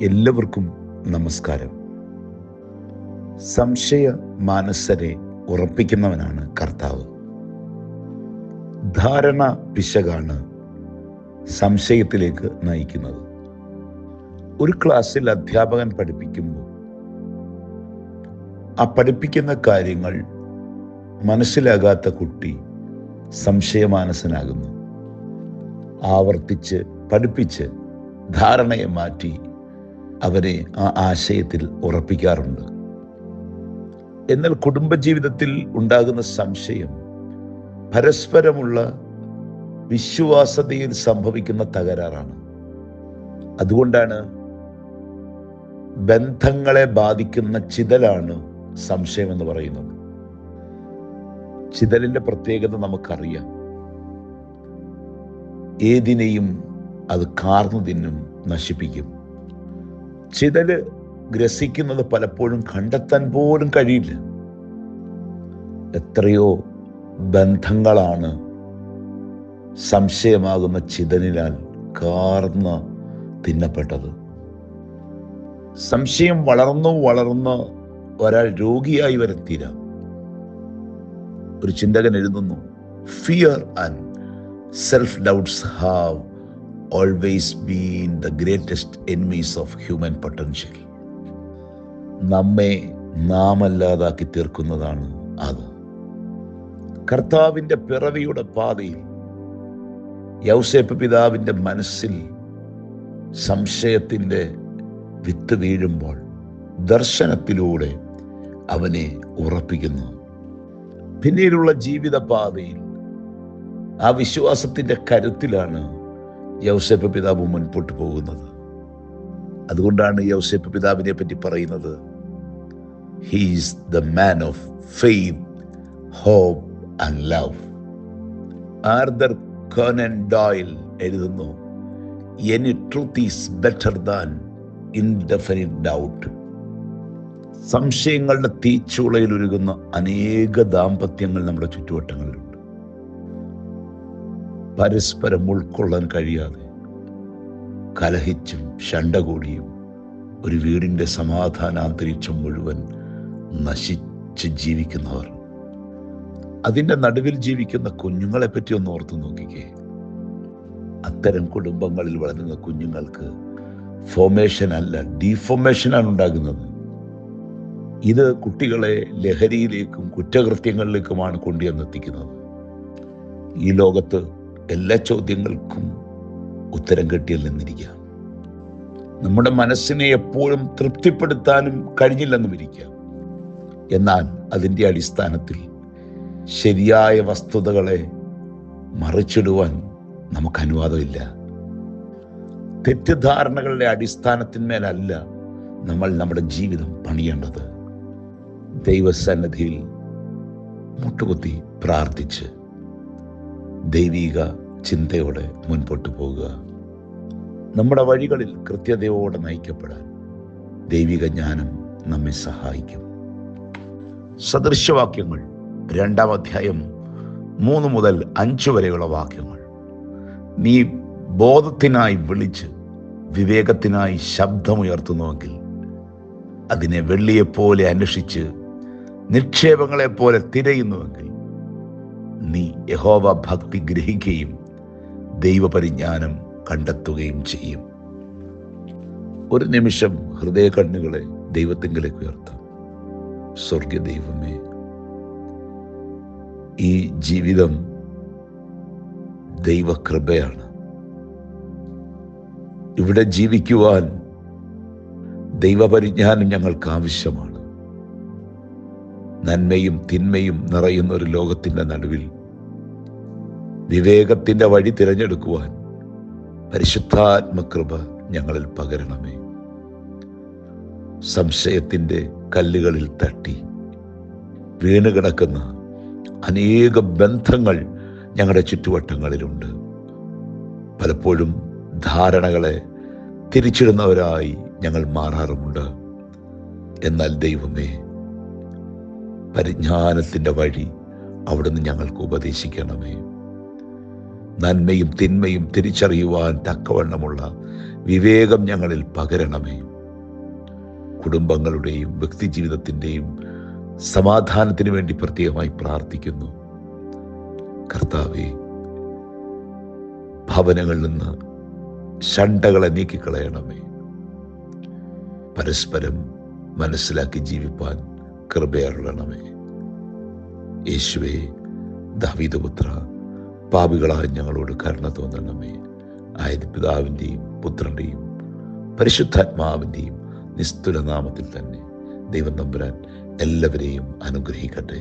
എല്ലാവർക്കും നമസ്കാരം. സംശയ മാനസരെ ഉറപ്പിക്കുന്നവനാണ് കർത്താവ്. ധാരണ പിശകാണ് സംശയത്തിലേക്ക് നയിക്കുന്നത്. ഒരു ക്ലാസ്സിൽ അധ്യാപകൻ പഠിപ്പിക്കുമ്പോൾ ആ പഠിപ്പിക്കുന്ന കാര്യങ്ങൾ മനസ്സിലാകാത്ത കുട്ടി സംശയമാനസനാകുന്നു ആവർത്തിച്ച് പഠിപ്പിച്ച് ധാരണയെ മാറ്റി അവരെ ആ ആശയത്തിൽ ഉറപ്പിക്കാറുണ്ട്. എന്നാൽ കുടുംബജീവിതത്തിൽ ഉണ്ടാകുന്ന സംശയം പരസ്പരമുള്ള വിശ്വാസതയിൽ സംഭവിക്കുന്ന തകരാറാണ്. അതുകൊണ്ടാണ് ബന്ധങ്ങളെ ബാധിക്കുന്ന ചിതലാണ് സംശയം എന്ന് പറയുന്നത്. ചിതലിന്റെ പ്രത്യേകത നമുക്കറിയാം. ഏതിനെയും അത് കാർന്നു തിന്നും നശിപ്പിക്കും. ചിതൽ ഗ്രസിക്കുന്നത് പലപ്പോഴും കണ്ടെത്താൻ പോലും കഴിയില്ല. എത്രയോ ബന്ധങ്ങളാണ് സംശയമാകുന്ന ചിതലിനാൽ കാർന്ന് തിന്നപ്പെട്ടത്. സംശയം വളർന്നു വളർന്ന് ഒരാൾ രോഗിയായി വരെ ഒരു ചിന്തകൻ എഴുതുന്നു fear and self doubts have always been the greatest enemies of human potential നമ്മെ നാം അല്ലാതാക്കി തീർക്കുന്നതാണ് അത്. കർത്താവിന്റെ പിറവിയുടെ പാതയിൽ യൗസേപ്പ് പിതാവിന്റെ മനസ്സിൽ സംശയത്തിന്റെ വിത്ത് വീഴുമ്പോൾ ദർശനത്തിലൂടെ അവനെ ഉറപ്പിക്കുന്നു. പിന്നീടുള്ള ജീവിത പാതയിൽ ആ വിശ്വാസത്തിന്റെ കരുത്തിലാണ് യൗസേപ്പ് പിതാവ് മുൻപോട്ട് പോകുന്നത്. അതുകൊണ്ടാണ് യൗസേപ്പ് പിതാവിനെ പറ്റി പറയുന്നത് he's the man of faith hope and love Arthur Conan Doyle എഴുതുന്നു any truth is better than indefinite doubt സംശയങ്ങളുടെ തീച്ചുളയിൽ ഒരുകുന്ന അനേക ദാമ്പത്യങ്ങൾ നമ്മുടെ ചുറ്റുവട്ടങ്ങളിലുണ്ട്. പരസ്പരം ഉൾക്കൊള്ളാൻ കഴിയാതെ കലഹിച്ചും ശണ്ട കൂടിയും ഒരു വീടിന്റെ സമാധാന അന്തരീക്ഷം മുഴുവൻ നശിച്ച് ജീവിക്കുന്നവർ. അതിന്റെ നടുവിൽ ജീവിക്കുന്ന കുഞ്ഞുങ്ങളെ പറ്റി ഒന്ന് ഓർത്തു നോക്കിക്കേ. അത്തരം കുടുംബങ്ങളിൽ വളരുന്ന കുഞ്ഞുങ്ങൾക്ക് ഫോമേഷൻ അല്ല ഡീഫോമേഷനാണ് ഉണ്ടാകുന്നത്. ഇത് കുട്ടികളെ ലഹരിയിലേക്കും കുറ്റകൃത്യങ്ങളിലേക്കുമാണ് കൊണ്ടുവന്നെത്തിക്കുന്നത്. ഈ ലോകത്ത് എല്ലാ ചോദ്യങ്ങൾക്കും ഉത്തരം കിട്ടിയില്ലെന്നിരിക്കാം നമ്മുടെ മനസ്സിനെ എപ്പോഴും തൃപ്തിപ്പെടുത്താനും കഴിഞ്ഞില്ലെന്നും ഇരിക്കാം എന്നാൽ അതിന്റെ അടിസ്ഥാനത്തിൽ ശരിയായ വസ്തുതകളെ മറിച്ചിടുവാൻ നമുക്ക് അനുവാദമില്ല. തെറ്റിദ്ധാരണകളുടെ അടിസ്ഥാനത്തിന്മേലല്ല നമ്മൾ നമ്മുടെ ജീവിതം പണിയേണ്ടത്. ദൈവസന്നിധിയിൽ മുട്ടുകുത്തി പ്രാർത്ഥിച്ച് ദൈവിക ചിന്തയോടെ മുൻപോട്ട് പോകുക. നമ്മുടെ വഴികളിൽ കൃത്യതയോടെ നയിക്കപ്പെടാൻ ദൈവിക ജ്ഞാനം നമ്മെ സഹായിക്കും. സദൃശവാക്യങ്ങൾ രണ്ടാം അധ്യായം മൂന്ന് മുതൽ അഞ്ച് വരെയുള്ള വാക്യങ്ങൾ. നീ ബോധത്തിനായി വിളിച്ച് വിവേകത്തിനായി ശബ്ദമുയർത്തുന്നുവെങ്കിൽ അതിനെ വെള്ളിയെപ്പോലെ അന്വേഷിച്ച് നിക്ഷേപങ്ങളെപ്പോലെ തിരയുന്നുവെങ്കിൽ നീ യഹോവ ഭക്തി ഗ്രഹിക്കുകയും ദൈവപരിജ്ഞാനം കണ്ടെത്തുകയും ചെയ്യും. ഒരു നിമിഷം ഹൃദയ കണ്ണുകളെ ദൈവത്തിങ്കിലേക്ക് ഉയർത്താം. സ്വർഗ ദൈവമേ ഈ ജീവിതം ദൈവകൃപയാണ്. ഇവിടെ ജീവിക്കുവാൻ ദൈവപരിജ്ഞാനം ഞങ്ങൾക്ക് ആവശ്യമാണ്. നന്മയും തിന്മയും നിറയുന്ന ഒരു ലോകത്തിന്റെ നടുവിൽ വിവേകത്തിന്റെ വഴി തിരഞ്ഞെടുക്കുവാൻ പരിശുദ്ധാത്മകൃപ ഞങ്ങളിൽ പകരണമേ. സംശയത്തിന്റെ കല്ലുകളിൽ തട്ടി വീണ് കിടക്കുന്ന അനേക ബന്ധങ്ങൾ ഞങ്ങളുടെ ചുറ്റുവട്ടങ്ങളിലുണ്ട്. പലപ്പോഴും ധാരണകളെ തിരിച്ചിടുന്നവരായി ഞങ്ങൾ മാറാറുമുണ്ട്. എന്നാൽ ദൈവമേ പരിജ്ഞാനത്തിന്റെ വഴി അവിടുന്ന് ഞങ്ങൾക്ക് ഉപദേശിക്കണമേ. നന്മയും തിന്മയും തിരിച്ചറിയുവാൻ തക്കവണ്ണമുള്ള വിവേകം ഞങ്ങളിൽ പകരണമേ. കുടുംബങ്ങളുടെയും വ്യക്തിജീവിതത്തിന്റെയും സമാധാനത്തിന് വേണ്ടി പ്രത്യേകമായി പ്രാർത്ഥിക്കുന്നു. കർത്താവെ ഭവനങ്ങളിൽ നിന്ന് ശണ്ടകളെ നീക്കിക്കളയണമേ. പരസ്പരം മനസ്സിലാക്കി ജീവിപ്പാൻ കൃപയറണമേ യേശുവേ ദാവീദപുത്ര പാപികളായ ഞങ്ങളോട് കരുണ തോന്നണമേ ആയത് പിതാവിന്റെയും പുത്രന്റെയും പരിശുദ്ധാത്മാവിന്റെയും നിസ്തുലനാമത്തിൽ തന്നെ ദൈവം നമ്പുരാൻ എല്ലാവരെയും അനുഗ്രഹിക്കട്ടെ.